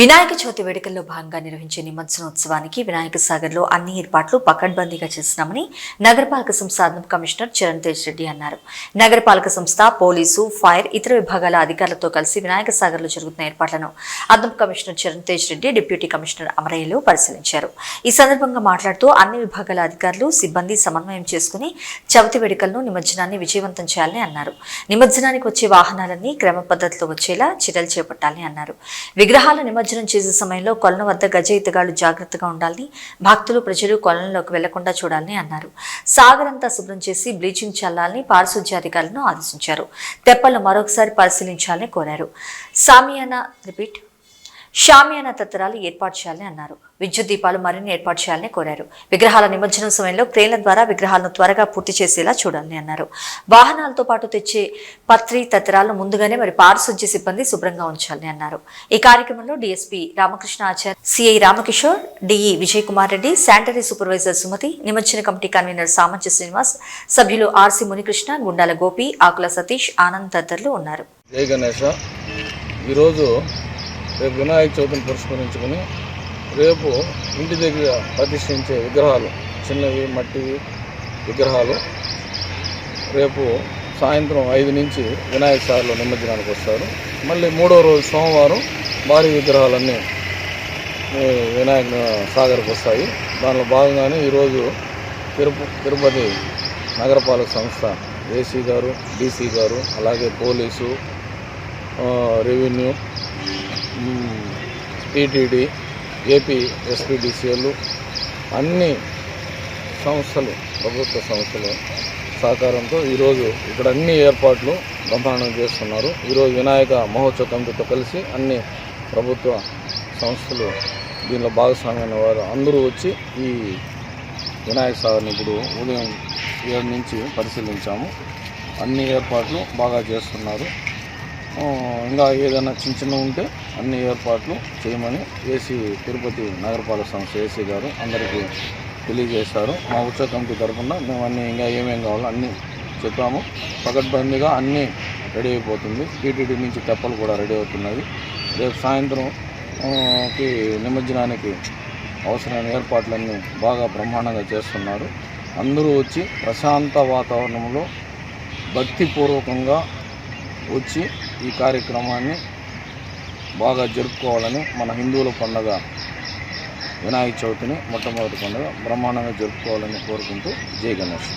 వినాయక చవితి వేడుకల్లో భాగంగా నిర్వహించే నిమజ్జనోత్సవానికి వినాయక సాగర్లో అన్ని ఏర్పాట్లు పకడ్బందీగా చేస్తున్నామని నగరపాలక సంస్థ అదనపు కమిషనర్ చరణ్ తేజ్ రెడ్డి అన్నారు. నగరపాలక సంస్థ పోలీసు ఫైర్ ఇతర విభాగాల అధికారులతో కలిసి వినాయక సాగర్లో జరుగుతున్న ఏర్పాట్లను అదనపు commissioner Charan Tej Reddy deputy commissioner అమరయ్యలు పరిశీలించారు. ఈ సందర్భంగా మాట్లాడుతూ అన్ని విభాగాల అధికారులు సిబ్బంది సమన్వయం చేసుకుని చవితి వేడుకలను నిమజ్జనాన్ని విజయవంతం చేయాలని అన్నారు. నిమజ్జనానికి వచ్చే వాహనాలన్నీ క్రమ పద్ధతిలో వచ్చేలా చర్యలు చేపట్టాలని అన్నారు. విగ్రహాల నిమజ్జనం చేసే సమయంలో కొలను వద్ద గజ ఈతగాళ్ళు జాగ్రత్తగా ఉండాలని భక్తులు ప్రజలు కొలంలోకి వెళ్ళకుండా చూడాలని అన్నారు. సాగర్ అంతా శుభ్రం చేసి బ్లీచింగ్ చల్లాలని పారిశుధ్య అధికారులను ఆదేశించారు. తెప్పలను మరొకసారి పరిశీలించాలని కోరారు. సామియానా రిపీట్. షామియానా తత్తరాలు ఏర్పాటు చేయాలని అన్నారు. విద్యుత్ దీపాలు మరిన్ని ఏర్పాటు చేయాలని కోరారు. విగ్రహాల నిమజ్జనం సమయంలో క్రేన్ల ద్వారా విగ్రహాలను త్వరగా పూర్తి చేసేలా చూడాలని అన్నారు. వాహనాలతో పాటు తెచ్చే పత్రి తత్తరాలను ముందుగానే మరి పారిశుధ్య సిబ్బంది శుభ్రంగా ఉంచాలని అన్నారు. ఈ కార్యక్రమంలో DSP Ramakrishna Achar CI Ramakishore DE Vijay Kumar Reddy sanitary supervisor Sumathi నిమజ్జన కమిటీ కన్వీనర్ సామంత్య శ్రీనివాస్ సభ్యులు ఆర్సి మునికృష్ణ గుండాల గోపి ఆకుల సతీష్ ఆనంద్ తదితరులు ఉన్నారు. జై గణేష. ఈరోజు రేపు వినాయక చవితిని పురస్కరించుకొని రేపు ఇంటి దగ్గర ప్రతిష్ఠించే విగ్రహాలు చిన్నవి మట్టివి విగ్రహాలు రేపు సాయంత్రం ఐదు నుంచి వినాయక సాగర్లో నిమజ్జనానికి వస్తారు. మళ్ళీ మూడో రోజు సోమవారం భారీ విగ్రహాలన్నీ వినాయక సాగర్కి వస్తాయి. దానిలో భాగంగానే ఈరోజు తిరుపు తిరుపతి నగరపాలక సంస్థ ఏసీ గారు డీసీ గారు అలాగే police revenue TTD AP SPDCL అన్ని సంస్థలు ప్రభుత్వ సంస్థలు సహకారంతో ఈరోజు ఇక్కడ అన్ని ఏర్పాట్లు బ్రహ్మాండం చేస్తున్నారు. ఈరోజు వినాయక మహోత్సవ కమిటీతో కలిసి అన్ని ప్రభుత్వ సంస్థలు దీనిలో భాగస్వామ్యమైన వారు అందరూ వచ్చి ఈ వినాయక సాగర్ని ఇప్పుడు ఉదయం ఏడు నుంచి పరిశీలించాము. అన్ని ఏర్పాట్లు బాగా చేస్తున్నారు. ఇంకా ఏదైనా చిన్న చిన్న ఉంటే అన్ని ఏర్పాట్లు చేయమని ఏసీ తిరుపతి నగరపాలక సంస్థ ఏసీ గారు అందరికీ తెలియజేశారు. మా ఉత్సవ కమిటీ తరఫున మేము అన్నీ ఇంకా ఏమేమి కావాలో అన్నీ చెప్పాము. పకడ్బందీగా అన్నీ రెడీ అయిపోతుంది. టీటీడీ నుంచి తెప్పలు కూడా రెడీ అవుతున్నది రేపు సాయంత్రం కి నిమజ్జనానికి అవసరమైన ఏర్పాట్లన్నీ బాగా బ్రహ్మాండంగా చేస్తున్నారు. అందరూ వచ్చి ప్రశాంత వాతావరణంలో భక్తిపూర్వకంగా వచ్చి ఈ కార్యక్రమాన్ని బాగా జరుపుకోవాలని మన హిందువుల పండుగ వినాయక చవితిని మొట్టమొదటి పండుగ బ్రహ్మాండంగా జరుపుకోవాలని కోరుకుంటూ జై గణేష్.